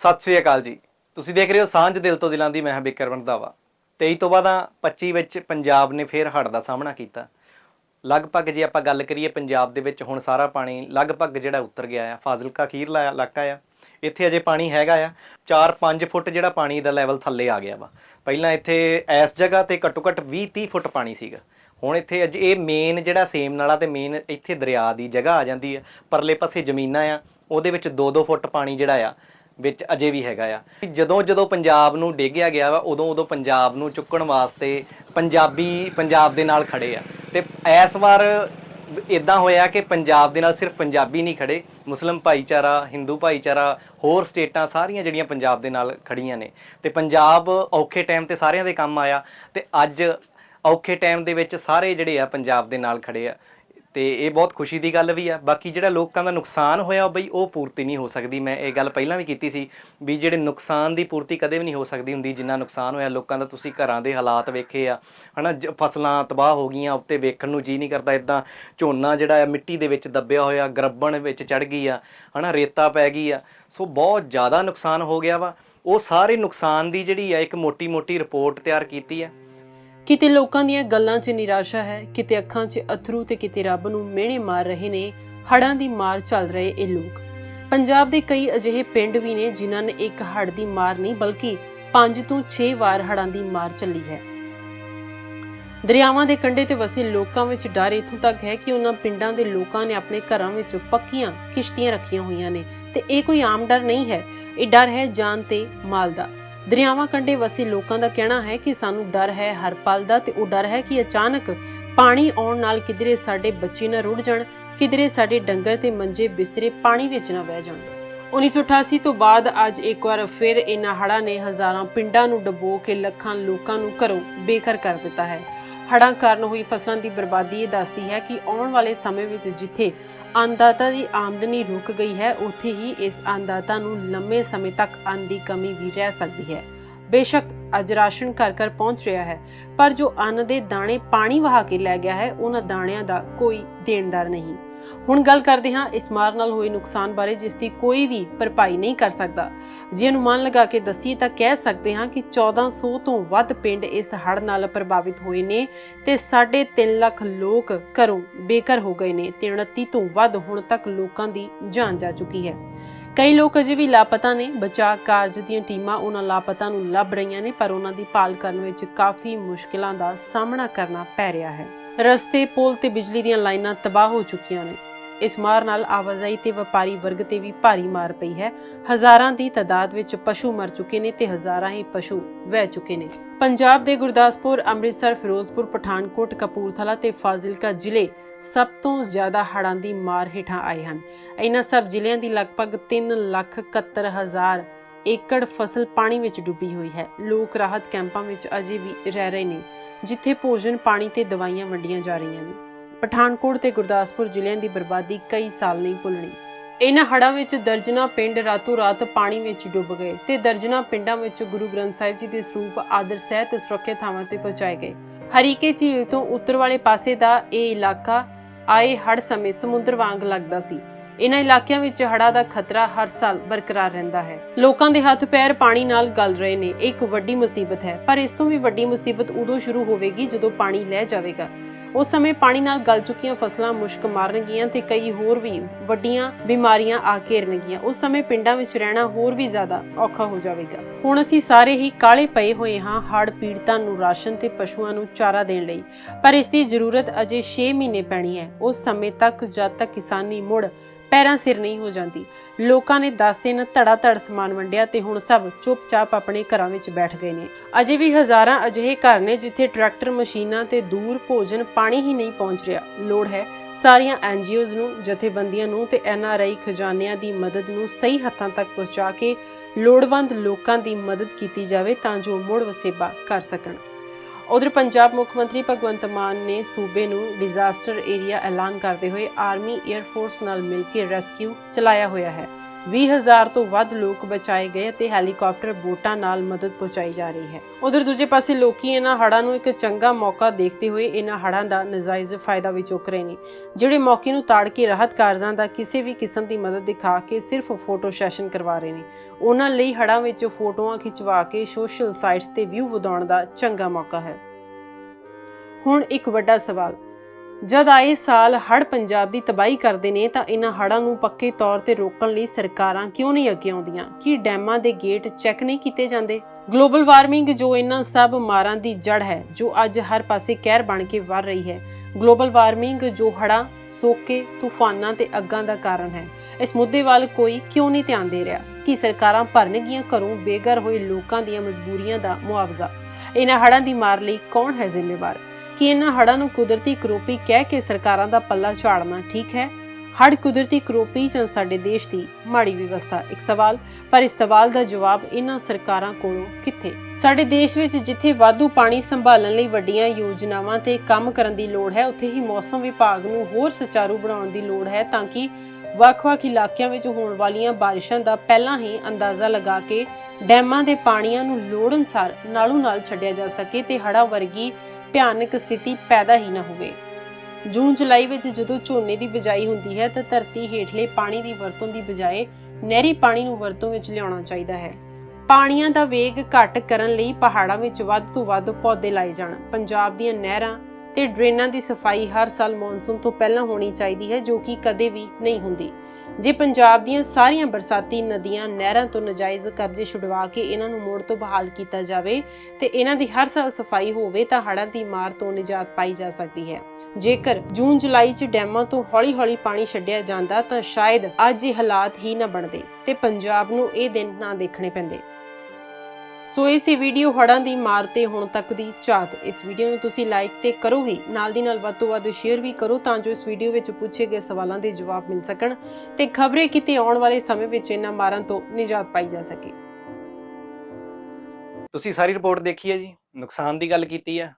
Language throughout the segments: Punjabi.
ਸਤਿ ਸ੍ਰੀ ਅਕਾਲ ਜੀ। ਤੁਸੀਂ ਦੇਖ ਰਹੇ ਹੋ ਸਾਂਝ ਦਿਲ ਤੋਂ ਦਿਲਾਂ ਦੀ ਮੈਂ ਹਾਂ ਬਿਕਰ ਰੰਧਾਵਾ 23 ਤੋਂ ਬਾਅਦ 25 ਵਿੱਚ ਪੰਜਾਬ ਨੇ ਫੇਰ ਹੜ੍ਹ ਦਾ ਸਾਹਮਣਾ ਕੀਤਾ। ਲਗਭਗ ਜੇ ਆਪਾਂ ਗੱਲ ਕਰੀਏ ਪੰਜਾਬ ਦੇ ਵਿੱਚ ਹੁਣ ਸਾਰਾ ਪਾਣੀ ਲਗਭਗ ਜਿਹੜਾ ਉਤਰ ਗਿਆ ਆ, ਫਾਜ਼ਿਲਕਾ ਖੀਰਲਾ ਇਲਾਕਾ ਆ। ਇੱਥੇ ਅਜੇ ਪਾਣੀ ਹੈਗਾ ਆ 4-5 ਫੁੱਟ ਜਿਹੜਾ ਪਾਣੀ ਦਾ ਲੈਵਲ ਥੱਲੇ ਆ ਗਿਆ ਵਾ। ਪਹਿਲਾਂ ਇੱਥੇ ਇਸ ਜਗ੍ਹਾ ਤੇ ਘੱਟੋ ਘੱਟ 20-30 ਫੁੱਟ ਪਾਣੀ ਸੀਗਾ। ਹੁਣ ਇੱਥੇ ਅੱਜ ਇਹ ਮੇਨ ਜਿਹੜਾ ਸੇਮ ਨਾਲਾ ਤੇ ਮੇਨ ਇੱਥੇ ਦਰਿਆ ਦੀ ਜਗ੍ਹਾ ਆ ਜਾਂਦੀ ਹੈ ਪਰਲੇ ਪਾਸੇ ਜ਼ਮੀਨਾਂ ਆ, ਉਹਦੇ ਵਿੱਚ 2-2 ਫੁੱਟ ਪਾਣੀ ਜਿਹੜਾ ਆ ਵਿੱਚ ਅਜੇ ਵੀ ਹੈਗਾ ਆ। ਜਦੋਂ ਜਦੋਂ ਪੰਜਾਬ ਨੂੰ ਡੇਗਿਆ ਗਿਆ ਵਾ, ਉਦੋਂ ਉਦੋਂ ਪੰਜਾਬ ਨੂੰ ਚੁੱਕਣ ਵਾਸਤੇ ਪੰਜਾਬੀ ਪੰਜਾਬ ਦੇ ਨਾਲ ਖੜੇ ਆ। ਤੇ ਇਸ ਵਾਰ ਇਦਾਂ ਹੋਇਆ ਕਿ ਪੰਜਾਬ ਦੇ ਨਾਲ ਸਿਰਫ ਪੰਜਾਬੀ ਨਹੀਂ ਖੜੇ, ਮੁਸਲਮ ਭਾਈਚਾਰਾ, ਹਿੰਦੂ ਭਾਈਚਾਰਾ, ਹੋਰ ਸਟੇਟਾਂ ਸਾਰੀਆਂ ਜਿਹੜੀਆਂ ਪੰਜਾਬ ਦੇ ਨਾਲ ਖੜੀਆਂ ਨੇ। ਤੇ ਪੰਜਾਬ ਔਖੇ ਟਾਈਮ ਤੇ ਸਾਰਿਆਂ ਦੇ ਕੰਮ ਆਇਆ ਤੇ ਅੱਜ ਔਖੇ ਟਾਈਮ ਦੇ ਵਿੱਚ ਸਾਰੇ ਜਿਹੜੇ ਆ ਪੰਜਾਬ ਦੇ ਨਾਲ ਖੜੇ ਆ। ਤੇ ਇਹ ਬਹੁਤ ਖੁਸ਼ੀ ਦੀ ਗੱਲ ਵੀ ਆ। ਬਾਕੀ ਜਿਹੜਾ ਲੋਕਾਂ ਦਾ ਨੁਕਸਾਨ ਹੋਇਆ ਬਈ ਉਹ ਪੂਰਤੀ ਨਹੀਂ ਹੋ ਸਕਦੀ। ਮੈਂ ਇਹ ਗੱਲ ਪਹਿਲਾਂ ਵੀ ਕੀਤੀ ਸੀ ਵੀ ਜਿਹੜੇ ਨੁਕਸਾਨ ਦੀ ਪੂਰਤੀ ਕਦੇ ਵੀ ਨਹੀਂ ਹੋ ਸਕਦੀ ਹੁੰਦੀ, ਜਿੰਨਾ ਨੁਕਸਾਨ ਹੋਇਆ ਲੋਕਾਂ ਦਾ, ਤੁਸੀਂ ਘਰਾਂ ਦੇ ਹਾਲਾਤ ਵੇਖੇ ਆ, ਹਨਾ, ਜ- ਫਸਲਾਂ ਤਬਾਹ ਹੋ ਗਈਆਂ, ਉੱਤੇ ਵੇਖਣ ਨੂੰ ਜੀ ਨਹੀਂ ਕਰਦਾ ਇਦਾਂ ਝੋਨਾ ਜਿਹੜਾ ਆ, ਮਿੱਟੀ ਦੇ ਵਿੱਚ ਦੱਬਿਆ ਹੋਇਆ ਗਰੱਬਣ ਵਿੱਚ ਚੜ ਗਈ ਆ, ਹਨਾ, ਰੇਤਾ ਪੈ ਗਈ ਆ। ਸੋ ਬਹੁਤ ਜ਼ਿਆਦਾ ਨੁਕਸਾਨ ਹੋ ਗਿਆ ਵਾ। ਉਹ ਸਾਰੇ ਨੁਕਸਾਨ ਦੀ ਜਿਹੜੀ ਆ, ਇੱਕ ਮੋਟੀ-ਮੋਟੀ ਰਿਪੋਰਟ ਤਿਆਰ ਕੀਤੀ ਆ। ਕਿਤੇ ਲੋਕਾਂ ਦੀਆਂ ਗੱਲਾਂ 'ਚ ਨਿਰਾਸ਼ਾ ਹੈ, ਕਿਤੇ ਅੱਖਾਂ 'ਚ ਅਥਰੂ ਤੇ ਕਿਤੇ ਰੱਬ ਨੂੰ ਮਿਹਣੇ ਮਾਰ ਰਹੇ ਨੇ, ਹੜ੍ਹਾਂ ਦੀ ਮਾਰ ਚੱਲ ਰਹੇ ਇਹ ਲੋਕ। ਪੰਜਾਬ ਦੇ ਕਈ ਅਜਿਹੇ ਪਿੰਡ ਵੀ ਨੇ ਜਿਨ੍ਹਾਂ ਨੇ ਇੱਕ ਹੜ੍ਹ ਦੀ ਮਾਰ ਨਹੀਂ ਬਲਕਿ 5 ਤੋਂ 6 ਵਾਰ ਹੜ੍ਹਾਂ ਦੀ ਮਾਰ ਚੱਲੀ ਹੈ। ਦਰਿਆਵਾਂ ਦੇ ਕੰਢੇ ਤੇ ਵਸੇ ਲੋਕਾਂ ਵਿੱਚ ਡਰ ਇਥੋਂ ਤੱਕ ਹੈ ਕਿ ਉਹਨਾਂ ਪਿੰਡਾਂ ਦੇ ਲੋਕਾਂ ਨੇ ਆਪਣੇ ਘਰਾਂ ਵਿੱਚ ਪੱਕੀਆਂ ਕਿਸ਼ਤੀਆਂ ਰੱਖੀਆਂ ਹੋਈਆਂ ਨੇ ਤੇ ਇਹ ਕੋਈ ਆਮ ਡਰ ਨਹੀਂ ਹੈ। ਇਹ ਡਰ ਹੈ ਜਾਨ ਤੇ ਮਾਲ ਦਾ। ਦਰਿਆਵਾਂ ਕੰਢੇ ਵਸੇ ਲੋਕਾਂ ਦਾ ਕਹਿਣਾ ਹੈ ਕਿ ਸਾਨੂੰ ਡਰ ਹੈ ਹਰ ਪਲ ਦਾ ਤੇ ਉਹ ਡਰ ਹੈ ਕਿ ਅਚਾਨਕ ਪਾਣੀ ਆਉਣ ਨਾਲ ਕਿਧਰੇ ਸਾਡੇ ਬੱਚੇ ਨਾ ਰੁੜ ਜਾਣ, ਕਿਧਰੇ ਸਾਡੇ ਡੰਗਰ ਤੇ ਮੰਜੇ ਬਿਸਤਰੇ ਪਾਣੀ ਵਿੱਚ ਨਾ ਵਹਿ ਜਾਣ। 1988 ਤੋਂ ਬਾਅਦ ਅੱਜ ਇੱਕ ਵਾਰ ਫਿਰ ਇਹਨਾਂ ਹੜ੍ਹਾਂ ਨੇ ਹਜ਼ਾਰਾਂ ਪਿੰਡਾਂ ਨੂੰ ਡਬੋ ਕੇ ਲੱਖਾਂ ਲੋਕਾਂ ਨੂੰ ਘਰੋਂ ਬੇਘਰ ਕਰ ਦਿੱਤਾ ਹੈ। ਹੜ੍ਹਾਂ ਕਾਰਨ ਹੋਈ ਫਸਲਾਂ ਦੀ ਬਰਬਾਦੀ ਇਹ ਦੱਸਦੀ ਹੈ ਕਿ ਆਉਣ ਵਾਲੇ ਸਮੇਂ ਵਿੱਚ ਜਿੱਥੇ ਅੰਨਦਾਤਾ ਦੀ ਆਮਦਨੀ ਰੁਕ ਗਈ ਹੈ, ਉੱਥੇ ਹੀ ਇਸ ਅੰਨਦਾਤਾ ਨੂੰ ਲੰਮੇ ਸਮੇਂ ਤੱਕ ਅੰਨ ਦੀ ਕਮੀ ਵੀ ਰਹਿ ਸਕਦੀ ਹੈ। ਬੇਸ਼ੱਕ ਅੱਜ ਰਾਸ਼ਨ ਘਰ ਘਰ ਪਹੁੰਚ ਰਿਹਾ ਹੈ, ਪਰ ਜੋ ਅੰਨ ਦੇ ਦਾਣੇ ਪਾਣੀ ਵਹਾ ਕੇ ਲੈ ਗਿਆ ਹੈ, ਉਹਨਾਂ ਦਾਣਿਆਂ ਦਾ ਕੋਈ ਦੇਣਦਾਰ ਨਹੀਂ। ਹੁਣ ਗੱਲ ਕਰਦੇ ਹਾਂ ਇਸ ਮਾਰ ਨਾਲ ਹੋਏ ਨੁਕਸਾਨ ਬਾਰੇ, ਜਿਸ ਦੀ ਕੋਈ ਵੀ ਭਰਪਾਈ ਨਹੀਂ ਕਰ ਸਕਦਾ। ਜੇ ਅਨੁਮਾਨ ਲਗਾ ਕੇ ਦੱਸੀਏ ਤਾਂ ਕਹਿ ਸਕਦੇ ਹਾਂ ਕਿ 1400 ਤੋਂ ਵੱਧ ਪਿੰਡ ਇਸ ਹੜ੍ਹ ਨਾਲ ਪ੍ਰਭਾਵਿਤ ਹੋਏ ਨੇ ਤੇ 3.5 ਲੱਖ ਲੋਕ ਘਰੋਂ ਬੇਘਰ ਹੋ ਗਏ ਨੇ ਤੇ 29 ਤੋਂ ਵੱਧ ਹੁਣ ਤੱਕ ਲੋਕਾਂ ਦੀ ਜਾਨ ਜਾ ਚੁੱਕੀ ਹੈ। ਕਈ ਲੋਕ ਅਜੇ ਵੀ ਲਾਪਤਾ ਨੇ। ਬਚਾਅ ਕਾਰਜ ਦੀਆਂ ਟੀਮਾਂ ਉਹਨਾਂ ਲਾਪਤਾ ਨੂੰ ਲੱਭ ਰਹੀਆਂ ਨੇ, ਪਰ ਉਹਨਾਂ ਦੀ ਭਾਲ ਕਰਨ ਵਿੱਚ ਕਾਫੀ ਮੁਸ਼ਕਲਾਂ ਦਾ ਸਾਹਮਣਾ ਕਰਨਾ ਪੈ ਰਿਹਾ ਹੈ। ਰਸਤੇ, ਪੁਲ ਤੇ ਬਿਜਲੀ ਦੀਆਂ ਲਾਈਨਾਂ ਤਬਾਹ ਹੋ ਚੁੱਕੀਆਂ ਨੇ। ਇਸ ਮਾਰ ਨਾਲ ਆਵਾਜਾਈ ਤੇ ਵਪਾਰੀ ਵਰਗ ਤੇ ਵੀ ਭਾਰੀ ਮਾਰ ਪਈ ਹੈ। ਹਜ਼ਾਰਾਂ ਦੀ ਤਾਦਾਦ ਵਿੱਚ ਪਸ਼ੂ ਮਰ ਚੁੱਕੇ ਨੇ ਤੇ ਹਜ਼ਾਰਾਂ ਹੀ ਪਸ਼ੂ ਵਹਿ ਚੁੱਕੇ ਨੇ। ਪੰਜਾਬ ਦੇ ਗੁਰਦਾਸਪੁਰ, ਅੰਮ੍ਰਿਤਸਰ, ਫਿਰੋਜ਼ਪੁਰ, ਪਠਾਨਕੋਟ, ਕਪੂਰਥਲਾ ਤੇ ਫਾਜ਼ਿਲਕਾ ਜ਼ਿਲ੍ਹੇ ਸਭ ਤੋਂ ਜ਼ਿਆਦਾ ਹੜ੍ਹਾਂ ਦੀ ਮਾਰ ਹੇਠਾਂ ਆਏ ਹਨ। ਇਹਨਾਂ ਸਭ ਜ਼ਿਲ੍ਹਿਆਂ ਦੀ ਲਗਭਗ 3 ਲੱਖ 71 ਹਜ਼ਾਰ ਏਕੜ ਫਸਲ ਪਾਣੀ ਵਿੱਚ ਡੁੱਬੀ ਹੋਈ ਹੈ। ਲੋਕ ਰਾਹਤ ਕੈਂਪਾਂ ਵਿੱਚ ਅਜੇ ਵੀ ਰਹਿ ਰਹੇ ਨੇ, ਜਿੱਥੇ ਭੋਜਨ, ਪਾਣੀ ਤੇ ਦਵਾਈਆਂ ਵੰਡੀਆਂ ਜਾ ਰਹੀਆਂ ਨੇ। ਪਠਾਨਕੋਟ ਤੇ ਗੁਰਦਾਸਪੁਰ ਜ਼ਿਲ੍ਹਿਆਂ ਦੀ ਬਰਬਾਦੀ ਕਈ ਸਾਲ ਨਹੀਂ ਭੁੱਲਣੀ। ਇਹਨਾਂ ਹੜਾਂ ਵਿੱਚ ਦਰਜਨਾ ਪਿੰਡ ਰਾਤੋਂ ਰਾਤ ਪਾਣੀ ਵਿੱਚ ਡੁੱਬ ਗਏ ਤੇ ਦਰਜਨਾ ਪਿੰਡਾਂ ਵਿੱਚ ਗੁਰੂ ਗ੍ਰੰਥ ਸਾਹਿਬ ਜੀ ਦੇ ਸਰੂਪ ਆਦਰ ਸਹਿਤ ਸੁਰੱਖਿਅਤ ਥਾਵਾਂ ਤੇ ਪਹੁੰਚਾਏ ਗਏ। ਹਰੀਕੇ ਝੀਲ ਤੋਂ ਉੱਤਰ ਵਾਲੇ ਪਾਸੇ ਦਾ ਇਹ ਇਲਾਕਾ ਆਏ ਹੜ ਸਮੇਂ ਸਮੁੰਦਰ ਵਾਂਗ ਲੱਗਦਾ ਸੀ। ਇਹਨਾਂ ਇਲਾਕਿਆਂ ਵਿੱਚ ਹੜਾ ਦਾ ਖਤਰਾ ਹਰ ਸਾਲ ਬਰਕਰਾਰ ਰਹਿੰਦਾ ਹੈ। ਲੋਕਾਂ ਦੇ ਹੱਥ ਪੈਰ ਪਾਣੀ ਨਾਲ ਗਲ ਰਹੇ ਨੇ। ਇੱਕ ਵੱਡੀ ਮੁਸੀਬਤ ਹੈ। ਪਰ ਇਸ ਤੋਂ ਵੀ ਵੱਡੀ ਮੁਸੀਬਤ ਉਦੋਂ ਸ਼ੁਰੂ ਹੋਵੇਗੀ ਜਦੋਂ ਪਾਣੀ ਲੈ ਜਾਵੇਗਾ। ਉਸ ਸਮੇਂ ਪਾਣੀ ਨਾਲ ਗਲ ਚੁੱਕੀਆਂ ਫਸਲਾਂ ਮੁਸ਼ਕ ਮਾਰਨਗੀਆਂ ਤੇ ਕਈ ਹੋਰ ਵੀ ਵੱਡੀਆਂ ਬਿਮਾਰੀਆਂ ਆ ਘੇਰਨਗੀਆਂ। ਉਸ ਸਮੇਂ ਪਿੰਡਾਂ ਵਿੱਚ ਰਹਿਣਾ ਹੋਰ ਵੀ ਜ਼ਿਆਦਾ ਔਖਾ ਹੋ ਜਾਵੇਗਾ। ਹੁਣ ਅਸੀਂ ਸਾਰੇ ਹੀ ਕਾਲੇ ਪਏ ਹੋਏ ਹਾਂ ਹੜ੍ਹ ਪੀੜਤਾਂ ਨੂੰ ਰਾਸ਼ਨ ਤੇ ਪਸ਼ੂਆਂ ਨੂੰ ਚਾਰਾ ਦੇਣ ਲਈ। ਪਰ ਇਸ ਦੀ ਜ਼ਰੂਰਤ ਅਜੇ 6 ਮਹੀਨੇ ਪੈਣੀ ਹੈ। ਉਸ ਸਮੇਂ ਤੱਕ ਜਦ ਤੱਕ ਕਿਸਾਨੀ ਮੁੜ ਪੈਰਾਂ ਸਿਰ ਨਹੀਂ ਹੋ ਜਾਂਦੀ। ਲੋਕਾਂ ਨੇ 10 ਦਿਨ ਧੜਾ ਧੜ ਸਮਾਨ ਵੰਡਿਆ ਤੇ ਹੁਣ ਸਭ ਚੁੱਪਚਾਪ ਆਪਣੇ ਘਰਾਂ ਵਿੱਚ ਬੈਠ ਗਏ ਨੇ। ਅਜੇ ਵੀ ਹਜ਼ਾਰਾਂ ਅਜਿਹੇ ਘਰ ਨੇ ਜਿੱਥੇ ਟਰੈਕਟਰ, ਮਸ਼ੀਨਾਂ ਤੇ ਦੂਰ ਭੋਜਨ ਪਾਣੀ ਹੀ ਨਹੀਂ ਪਹੁੰਚ ਰਿਹਾ। ਲੋੜ ਹੈ ਸਾਰੀਆਂ ਐਨਜੀਓਜ਼ ਨੂੰ, ਜਥੇਬੰਦੀਆਂ ਨੂੰ ਤੇ ਐਨਆਰਆਈ ਖਜ਼ਾਨਿਆਂ ਦੀ ਮਦਦ ਨੂੰ ਸਹੀ ਹੱਥਾਂ ਤੱਕ ਪਹੁੰਚਾ ਕੇ ਲੋੜਵੰਦ ਲੋਕਾਂ ਦੀ ਮਦਦ ਕੀਤੀ ਜਾਵੇ ਤਾਂ ਜੋ ਮੁੜ ਵਸੇਬਾ ਕਰ ਸਕਣ। ਉਧਰ ਪੰਜਾਬ ਮੁੱਖ ਮੰਤਰੀ ਭਗਵੰਤ ਮਾਨ ਨੇ ਸੂਬੇ ਨੂੰ ਡਿਜ਼ਾਸਟਰ ਏਰੀਆ ਐਲਾਨ ਕਰਦੇ ਹੋਏ ਆਰਮੀ 에ਅਰ ਫੋਰਸ ਨਾਲ ਮਿਲ ਕੇ ਰੈਸਕਿਊ ਚਲਾਇਆ ਹੋਇਆ ਹੈ। 20000 ਤੋਂ ਵੱਧ ਲੋਕ ਬਚਾਏ ਗਏ ਤੇ ਹੈਲੀਕਾਪਟਰ ਬੋਟਾਂ ਨਾਲ ਮਦਦ ਪਹੁੰਚਾਈ ਜਾ ਰਹੀ ਹੈ। ਉਧਰ ਦੂਜੇ ਪਾਸੇ ਲੋਕੀ ਇਹਨਾਂ ਹੜ੍ਹਾਂ ਨੂੰ ਇੱਕ ਚੰਗਾ ਮੌਕਾ ਦੇਖਦੇ ਹੋਏ ਇਹਨਾਂ ਹੜ੍ਹਾਂ ਦਾ ਨਜਾਇਜ਼ ਫਾਇਦਾ ਵੀ ਚੁੱਕ ਰਹੇ ਨੇ, ਜਿਹੜੇ ਮੌਕੇ ਨੂੰ ਤਾੜ ਕੇ ਰਾਹਤ ਕਾਰਜਾਂ ਦਾ ਕਿਸੇ ਵੀ ਕਿਸਮ ਦੀ ਮਦਦ ਦਿਖਾ ਕੇ ਸਿਰਫ ਫੋਟੋ ਸੈਸ਼ਨ ਕਰਵਾ ਰਹੇ ਨੇ। ਉਹਨਾਂ ਲਈ ਹੜ੍ਹਾਂ ਵਿੱਚ ਫੋਟੋਆਂ ਖਿਚਵਾ ਕੇ ਸੋਸ਼ਲ ਸਾਈਟਸ ਤੇ ਵਿਊ ਵਧਾਉਣ ਦਾ ਚੰਗਾ ਮੌਕਾ ਹੈ। ਹੁਣ ਇੱਕ ਵੱਡਾ ਸਵਾਲ ਜਦ ਆਏ ਸਾਲ ਹੜ ਪੰਜਾਬ ਦੀ ਤਬਾਹੀ ਕਰਦੇ ਨੇ ਤਾਂ ਇਹਨਾਂ ਹੜਾਂ ਨੂੰ ਪੱਕੇ ਤੌਰ ਤੇ ਰੋਕਣ ਲਈ ਸਰਕਾਰਾਂ ਕਿਉਂ ਨਹੀਂ ਅੱਗੇ ਆਉਂਦੀਆਂ? ਕੀ ਡੈਮਾਂ ਦੇ ਗੇਟ ਚੈੱਕ ਨਹੀਂ ਕੀਤੇ ਜਾਂਦੇ? ਗਲੋਬਲ ਵਾਰਮਿੰਗ ਜੋ ਇਹਨਾਂ ਸਭ ਮਾਰਾਂ ਦੀ ਜੜ ਹੈ, ਜੋ ਅੱਜ ਹਰ ਪਾਸੇ ਕਹਿਰ ਬਣ ਕੇ ਵਰ ਰਹੀ ਹੈ। ਗਲੋਬਲ ਵਾਰਮਿੰਗ ਜੋ ਹੜਾਂ ਸੋਕੇ, ਤੂਫਾਨਾਂ ਤੇ ਅੱਗਾਂ ਦਾ ਕਾਰਨ ਹੈ। ਇਸ ਮੁੱਦੇ ਵੱਲ ਕੋਈ ਕਿਉਂ ਨਹੀਂ ਧਿਆਨ ਦੇ ਰਿਹਾ? ਕਿ ਸਰਕਾਰਾਂ ਭਰਨਗੀਆਂ ਘਰੋਂ ਬੇਘਰ ਹੋਏ ਲੋਕਾਂ ਦੀਆਂ ਮਜਬੂਰੀਆਂ ਦਾ ਮੁਆਵਜ਼ਾ? ਇਹਨਾਂ ਹੜਾਂ ਦੀ ਮਾਰ ਲਈ ਕੌਣ ਹੈ ਜ਼ਿੰਮੇਵਾਰ? ਕਿ ਇਹਨਾਂ ਹੜਾਂ ਨੂੰ ਕੁਦਰਤੀ ਕਰੋਪੀ ਕਹਿ ਕੇ ਸਰਕਾਰਾਂ ਦਾ ਪੱਲਾ ਝਾੜਨਾ ਠੀਕ ਹੈ? ਹੜ੍ਹ ਕੁਦਰਤੀ ਕਰੋਪੀ ਜਾਂ ਸਾਡੇ ਦੇਸ਼ ਦੀ ਮਾੜੀ ਵਿਵਸਥਾ? ਇੱਕ ਸਵਾਲ, ਪਰ ਇਸ ਸਵਾਲ ਦਾ ਜਵਾਬ ਇਹਨਾਂ ਸਰਕਾਰਾਂ ਕੋਲੋਂ ਕਿੱਥੇ? ਸਾਡੇ ਦੇਸ਼ ਵਿੱਚ ਜਿੱਥੇ ਵਾਧੂ ਪਾਣੀ ਸੰਭਾਲਣ ਲਈ ਵੱਡੀਆਂ ਯੋਜਨਾਵਾਂ ਤੇ ਕੰਮ ਕਰਨ ਦੀ ਲੋੜ ਹੈ, ਉੱਥੇ ਹੀ ਮੌਸਮ ਵਿਭਾਗ ਨੂੰ ਹੋਰ ਸੁਚਾਰੂ ਬਣਾਉਣ ਦੀ ਲੋੜ ਹੈ ਤਾਂ ਕਿ ਵੱਖ-ਵੱਖ ਇਲਾਕਿਆਂ ਵਿੱਚ ਹੋਣ ਵਾਲੀਆਂ ਬਾਰਿਸ਼ਾਂ ਦਾ ਪਹਿਲਾਂ ਹੀ ਅੰਦਾਜ਼ਾ ਲਗਾ ਕੇ ਡੈਮਾਂ ਦੇ ਪਾਣੀਆਂ ਨੂੰ ਲੋੜ ਅਨੁਸਾਰ ਨਾਲੋਂ ਨਾਲ ਛੱਡਿਆ ਜਾ ਸਕੇ ਤੇ ਹੜ੍ਹਾਂ ਵਰਗੀ ਭਿਆਨਕ ਸਥਿਤੀ ਪੈਦਾ ਹੀ ਨਾ ਹੋਵੇ। ਜੂਨ ਜੁਲਾਈ ਵਿੱਚ ਜਦੋਂ ਝੋਨੇ ਦੀ ਬਿਜਾਈ ਹੁੰਦੀ ਹੈ ਤਾਂ ਧਰਤੀ ਹੇਠਲੇ ਪਾਣੀ ਦੀ ਵਰਤੋਂ ਦੀ ਬਜਾਏ ਨਹਿਰੀ ਪਾਣੀ ਨੂੰ ਵਰਤੋਂ ਵਿੱਚ ਲਿਆਉਣਾ ਚਾਹੀਦਾ ਹੈ। ਪਾਣੀਆਂ ਦਾ ਵੇਗ ਘੱਟ ਕਰਨ ਲਈ ਪਹਾੜਾਂ ਵਿੱਚ ਵੱਧ ਤੋਂ ਵੱਧ ਪੌਦੇ ਲਾਏ ਜਾਣ। ਪੰਜਾਬ ਦੀਆਂ ਨਹਿਰਾਂ ਤੇ ਡਰੇਨਾਂ ਦੀ ਸਫ਼ਾਈ ਹਰ ਸਾਲ ਮੌਨਸੂਨ ਤੋਂ ਪਹਿਲਾਂ ਹੋਣੀ ਚਾਹੀਦੀ ਹੈ, ਜੋ ਕਿ ਕਦੇ ਵੀ ਨਹੀਂ ਹੁੰਦੀ। ਜੇ ਪੰਜਾਬ ਦੀਆਂ ਸਾਰੀਆਂ ਬਰਸਾਤੀ ਨਦੀਆਂ ਨਹਿਰਾਂ ਤੋਂ ਨਜਾਇਜ਼ ਕਬਜ਼ੇ ਛੁਡਵਾ ਕੇ ਇਹਨਾਂ ਨੂੰ ਮੋੜ ਤੋਂ ਬਹਾਲ ਕੀਤਾ ਜਾਵੇ ਤੇ ਇਹਨਾਂ ਦੀ ਹਰ ਸਾਲ ਸਫ਼ਾਈ ਹੋਵੇ ਤਾਂ ਹੜ੍ਹਾਂ ਦੀ ਮਾਰ ਤੋਂ ਨਿਜਾਤ ਪਾਈ ਜਾ ਸਕਦੀ ਹੈ। ਜੇਕਰ ਜੂਨ ਜੁਲਾਈ 'ਚ ਡੈਮਾਂ ਤੋਂ ਹੌਲੀ-ਹੌਲੀ ਪਾਣੀ ਛੱਡਿਆ ਜਾਂਦਾ ਤਾਂ ਸ਼ਾਇਦ ਅੱਜ ਇਹ ਹਾਲਾਤ ਹੀ ਨਾ ਬਣਦੇ ਤੇ ਪੰਜਾਬ ਨੂੰ ਇਹ ਦਿਨ ਨਾ ਦੇਖਣੇ ਪੈਂਦੇ। ਸੋ ਇਹ ਸੀ ਵੀਡੀਓ ਹੜ੍ਹਾਂ ਦੀ ਮਾਰ ਤੇ ਹੁਣ ਤੱਕ ਦੀ ਝਾਤ ਇਸ ਵੀਡੀਓ ਨੂੰ ਤੁਸੀਂ ਲਾਈਕ ਤੇ ਕਰੋ ਹੀ ਨਾਲ ਦੀ ਨਾਲ ਵੱਧ ਤੋਂ ਵੱਧ ਸ਼ੇਅਰ ਵੀ ਕਰੋ ਤਾਂ ਜੋ ਇਸ ਵੀਡੀਓ ਵਿੱਚ ਪੁੱਛੇ ਗਏ ਸਵਾਲਾਂ ਦੇ ਜਵਾਬ ਮਿਲ ਸਕਣ ਤੇ ਖਬਰੇ ਕਿਤੇ ਆਉਣ ਵਾਲੇ ਸਮੇਂ ਵਿੱਚ ਇਹਨਾਂ ਮਾਰਾਂ ਤੋਂ ਨਿਜਾਤ ਪਾਈ ਜਾ ਸਕੇ। ਤੁਸੀਂ ਸਾਰੀ ਰਿਪੋਰਟ ਦੇਖੀ ਹੈ ਜੀ, ਨੁਕਸਾਨ ਦੀ ਗੱਲ ਕੀਤੀ ਹੈ।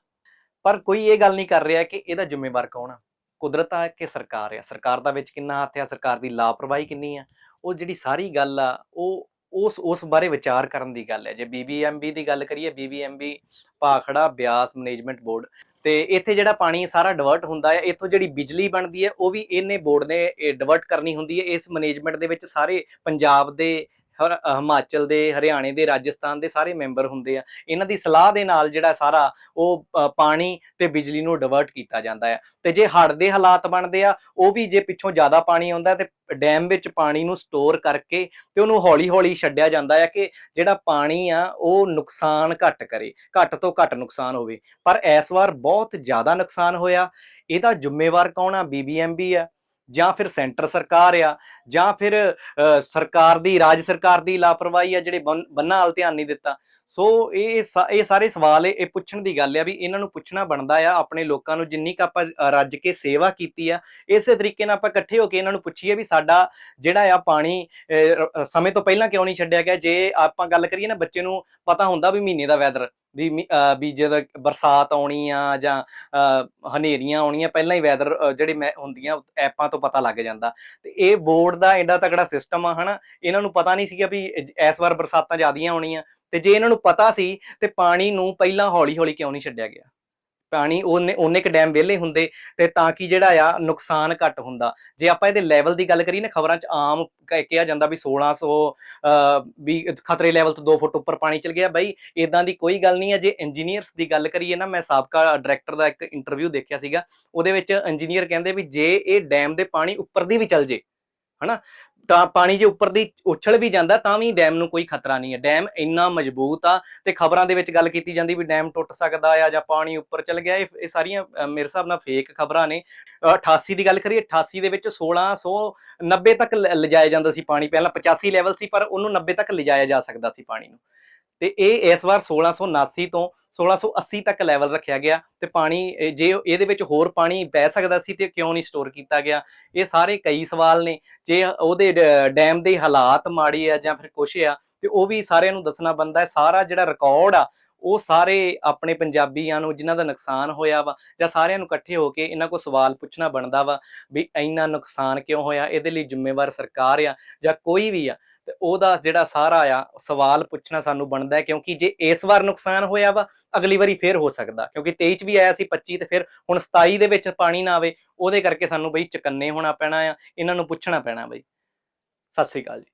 ਪਰ ਕੋਈ ਇਹ ਗੱਲ ਨਹੀਂ ਕਰ ਰਿਹਾ ਕਿ ਇਹਦਾ ਜ਼ਿੰਮੇਵਾਰ ਕੌਣ ਆ? ਕੁਦਰਤ ਆ ਕਿ ਸਰਕਾਰ ਆ? ਸਰਕਾਰ ਦਾ ਵਿੱਚ ਕਿੰਨਾ ਹੱਥ ਆ? ਸਰਕਾਰ ਦੀ ਲਾਪਰਵਾਹੀ ਕਿੰਨੀ ਆ? ਉਹ ਜਿਹੜੀ ਸਾਰੀ ਗੱਲ ਆ, ਉਹ ਉਸ ਉਸ ਬਾਰੇ ਵਿਚਾਰ ਕਰਨ ਦੀ ਗੱਲ ਹੈ। ਜੇ ਬੀਬੀਐਮਬੀ ਦੀ ਗੱਲ ਕਰੀਏ BBMB Bhakra Beas management board ਤੇ ਇੱਥੇ ਜਿਹੜਾ ਪਾਣੀ ਸਾਰਾ ਡਿਵਰਟ ਹੁੰਦਾ ਹੈ, ਇੱਥੋਂ ਜਿਹੜੀ ਬਿਜਲੀ ਬਣਦੀ ਹੈ, ਉਹ ਵੀ ਇਹਨੇ ਬੋਰਡ ਨੇ ਡਿਵਰਟ ਕਰਨੀ ਹੁੰਦੀ ਹੈ। ਇਸ ਮੈਨੇਜਮੈਂਟ ਦੇ ਵਿੱਚ ਸਾਰੇ ਪੰਜਾਬ ਦੇ ਹਿਮਾਚਲ ਦੇ, ਹਰਿਆਣੇ ਦੇ, ਰਾਜਸਥਾਨ ਦੇ ਸਾਰੇ ਮੈਂਬਰ ਹੁੰਦੇ ਆ। ਇਹਨਾਂ ਦੀ ਸਲਾਹ ਦੇ ਨਾਲ ਜਿਹੜਾ ਸਾਰਾ ਉਹ ਪਾਣੀ ਤੇ ਬਿਜਲੀ ਨੂੰ ਡਿਵਰਟ ਕੀਤਾ ਜਾਂਦਾ ਹੈ ਤੇ ਜੇ ਹੜ੍ਹ ਦੇ ਹਾਲਾਤ ਬਣਦੇ ਆ, ਉਹ ਵੀ ਜੇ ਪਿੱਛੋਂ ਜ਼ਿਆਦਾ ਪਾਣੀ ਆਉਂਦਾ ਤੇ ਡੈਮ ਵਿੱਚ ਪਾਣੀ ਨੂੰ ਸਟੋਰ ਕਰਕੇ ਤੇ ਉਹਨੂੰ ਹੌਲੀ-ਹੌਲੀ ਛੱਡਿਆ ਜਾਂਦਾ ਹੈ ਕਿ ਜਿਹੜਾ ਪਾਣੀ ਆ, ਉਹ ਨੁਕਸਾਨ ਘੱਟ ਕਰੇ, ਘੱਟ ਤੋਂ ਘੱਟ ਨੁਕਸਾਨ ਹੋਵੇ। ਪਰ ਇਸ ਵਾਰ ਬਹੁਤ ਜ਼ਿਆਦਾ ਨੁਕਸਾਨ ਹੋਇਆ। ਇਹਦਾ ਜ਼ਿੰਮੇਵਾਰ ਕੌਣ ਆ? ਬੀਬੀਐਮਬੀ ਆ। ਜਾਂ ਫਿਰ ਸੈਂਟਰ ਸਰਕਾਰ ਆ, ਜਾਂ ਫਿਰ ਸਰਕਾਰ ਦੀ, ਰਾਜ ਸਰਕਾਰ ਦੀ ਲਾਪਰਵਾਹੀ ਆ ਜਿਹੜੇ ਬੰਨਾਂ ਵੱਲ ਧਿਆਨ ਨਹੀਂ ਦਿੱਤਾ। ਸੋ ਇਹ ਸਾ- ਇਹ ਸਾਰੇ ਸਵਾਲ, ਇਹ ਪੁੱਛਣ ਦੀ ਗੱਲ ਆ ਵੀ ਇਹਨਾਂ ਨੂੰ ਪੁੱਛਣਾ ਬਣਦਾ ਆ, ਆਪਣੇ ਲੋਕਾਂ ਨੂੰ ਜਿੰਨੀ ਕੁ ਆਪਾਂ ਰੱਜ ਕੇ ਸੇਵਾ ਕੀਤੀ ਆ, ਇਸੇ ਤਰੀਕੇ ਨਾਲ ਆਪਾਂ ਇਕੱਠੇ ਹੋ ਕੇ ਇਹਨਾਂ ਨੂੰ ਪੁੱਛੀਏ ਵੀ ਸਾਡਾ ਜਿਹੜਾ ਆ ਪਾਣੀ ਸਮੇਂ ਤੋਂ ਪਹਿਲਾਂ ਕਿਉਂ ਨਹੀਂ ਛੱਡਿਆ ਗਿਆ? ਜੇ ਆਪਾਂ ਗੱਲ ਕਰੀਏ ਨਾ ਬੱਚੇ ਨੂੰ ਪਤਾ ਹੁੰਦਾ ਵੀ ਮਹੀਨੇ ਦਾ ਵੈਦਰ ਵੀ ਵੀ ਜਦੋਂ ਬਰਸਾਤ ਆਉਣੀ ਆ ਜਾਂ ਅ, ਹਨੇਰੀਆਂ ਆਉਣੀਆਂ ਪਹਿਲਾਂ ਹੀ ਵੈਦਰ ਜਿਹੜੇ ਮੈਂ ਹੁੰਦੀਆਂ ਐਪਾਂ ਤੋਂ ਪਤਾ ਲੱਗ ਜਾਂਦਾ। ਤੇ ਇਹ ਬੋਰਡ ਦਾ ਐਡਾ ਤਕੜਾ ਸਿਸਟਮ ਆ ਹਨਾ ਇਹਨਾਂ ਨੂੰ ਪਤਾ ਨਹੀਂ ਸੀਗਾ ਵੀ ਇਸ ਵਾਰ ਬਰਸਾਤਾਂ ਜ਼ਿਆਦੀਆਂ ਆਉਣੀਆਂ। ਤੇ ਜੇ ਇਹਨਾਂ ਨੂੰ ਪਤਾ ਸੀ ਤੇ ਪਾਣੀ ਨੂੰ ਪਹਿਲਾਂ ਹੌਲੀ-ਹੌਲੀ ਕਿਉਂ ਨਹੀਂ ਛੱਡਿਆ ਗਿਆ? ਪਾਣੀ ਉਹਨੇ ਉਹਨੇ ਕ ਡੈਮ ਵਿਹਲੇ ਹੁੰਦੇ ਤੇ ਤਾਂ ਕਿ ਜਿਹੜਾ ਆ ਨੁਕਸਾਨ ਘੱਟ ਹੁੰਦਾ। ਜੇ ਆਪਾਂ ਇਹਦੇ ਲੈਵਲ ਦੀ ਗੱਲ ਕਰੀਏ ਨਾ ਖਬਰਾਂ 'ਚ ਆਮ ਕ- ਕਿਹਾ ਜਾਂਦਾ ਵੀ 1600 ਅਹ, ਵੀ ਖਤਰੇ ਲੈਵਲ ਤੋਂ 2 ਫੁੱਟ ਉੱਪਰ ਪਾਣੀ ਚਲ ਗਿਆ। ਬਈ ਇਦਾਂ ਦੀ ਕੋਈ ਗੱਲ ਨਹੀਂ ਹੈ। ਜੇ ਇੰਜੀਨੀਅਰਸ ਦੀ ਗੱਲ ਕਰੀਏ ਨਾ ਮੈਂ ਸਾਬਕਾ ਡਾਇਰੈਕਟਰ ਦਾ ਇੱਕ ਇੰਟਰਵਿਊ ਦੇਖਿਆ ਸੀਗਾ। ਉਹਦੇ ਵਿੱਚ ਇੰਜੀਨੀਅਰ ਕਹਿੰਦੇ ਵੀ ਜੇ ਇਹ ਡੈਮ ਦੇ ਪਾਣੀ ਉੱਪਰ ਦੀ ਵੀ ਚੱਲ ਜੇ ਹਨਾ? ਤਾਂ ਪਾਣੀ ਜੇ ਉੱਪਰ ਦੀ ਉਛਲ ਵੀ ਜਾਂਦਾ ਤਾਂ ਵੀ ਡੈਮ ਨੂੰ ਕੋਈ ਖਤਰਾ ਨਹੀਂ ਹੈ। ਡੈਮ ਇੰਨਾ ਮਜ਼ਬੂਤ ਆ ਤੇ ਖਬਰਾਂ ਦੇ ਵਿੱਚ ਗੱਲ ਕੀਤੀ ਜਾਂਦੀ ਵੀ ਡੈਮ ਟੁੱਟ ਸਕਦਾ ਆ ਜਾਂ ਪਾਣੀ ਉੱਪਰ ਚਲ ਗਿਆ ਇਹ ਇਹ ਸਾਰੀਆਂ ਮੇਰੇ ਹਿਸਾਬ ਨਾਲ ਫੇਕ ਖਬਰਾਂ ਨੇ। ਅ, 88 ਦੀ ਗੱਲ ਕਰੀਏ 88 ਦੇ ਵਿੱਚ 1690 ਤੱਕ ਲ- ਲਿਜਾਇਆ ਜਾਂਦਾ ਸੀ ਪਾਣੀ। ਪਹਿਲਾਂ 85 ਲੈਵਲ ਸੀ ਪਰ ਉਹਨੂੰ 90 ਤੱਕ ਲਿਜਾਇਆ ਜਾ ਸਕਦਾ ਸੀ ਪਾਣੀ ਨੂੰ। ਤੇ ਇਹ ਇਸ ਵਾਰ 1679 ਤੋਂ 1680 ਤੱਕ ਲੈਵਲ ਰੱਖਿਆ ਗਿਆ ਤੇ ਪਾਣੀ ਜੇ ਇਹਦੇ ਵਿੱਚ ਹੋਰ ਪਾਣੀ ਬਹਿ ਸਕਦਾ ਸੀ ਤੇ ਕਿਉਂ ਨਹੀਂ ਸਟੋਰ ਕੀਤਾ ਗਿਆ? ਇਹ ਸਾਰੇ ਕਈ ਸਵਾਲ ਨੇ। ਜੇ ਉਹਦੇ ਡੈਮ ਦੇ ਹਾਲਾਤ ਮਾੜੇ ਆ ਜਾਂ ਫਿਰ ਕੁਛ ਆ, ਤੇ ਉਹ ਵੀ ਸਾਰਿਆਂ ਨੂੰ ਦੱਸਣਾ ਬੰਦਾ ਹੈ। ਸਾਰਾ ਜਿਹੜਾ ਰਿਕਾਰਡ ਆ, ਉਹ ਸਾਰੇ ਆਪਣੇ ਪੰਜਾਬੀਆਂ ਨੂੰ, ਜਿਨ੍ਹਾਂ ਦਾ ਨੁਕਸਾਨ ਹੋਇਆ ਵਾ, ਜਾਂ ਸਾਰਿਆਂ ਨੂੰ ਇਕੱਠੇ ਹੋ ਕੇ ਇਹਨਾਂ ਕੋਲ ਸਵਾਲ ਪੁੱਛਣਾ ਬਣਦਾ ਵਾ ਵੀ ਇੰਨਾ ਨੁਕਸਾਨ ਕਿਉਂ ਹੋਇਆ? ਇਹਦੇ ਲਈ ਜ਼ਿੰਮੇਵਾਰ ਸਰਕਾਰ ਆ ਜਾਂ ਕੋਈ ਵੀ ਆ। ਤੇ ਉਹਦਾ ਜਿਹੜਾ ਸਾਰਾ ਆ, ਸਵਾਲ ਪੁੱਛਣਾ ਸਾਨੂੰ ਬਣਦਾ ਹੈ, ਕਿਉਂਕਿ ਜੇ ਇਸ ਵਾਰ ਨੁਕਸਾਨ ਹੋਇਆ ਵਾ, ਅਗਲੀ ਵਾਰੀ ਫੇਰ ਹੋ ਸਕਦਾ। ਕਿਉਂਕਿ 23 ਚ ਵੀ ਆਇਆ ਸੀ 25 ਤੇ ਫਿਰ ਹੁਣ 27 ਦੇ ਵਿੱਚ ਪਾਣੀ ਨਾ ਆਵੇ, ਉਹਦੇ ਕਰਕੇ ਸਾਨੂੰ ਬਈ ਚਕੰਨੇ ਹੋਣਾ ਪੈਣਾ ਆ, ਇਹਨਾਂ ਨੂੰ ਪੁੱਛਣਾ ਪੈਣਾ ਬਈ। ਸਤਿ ਸ੍ਰੀ ਅਕਾਲ ਜੀ।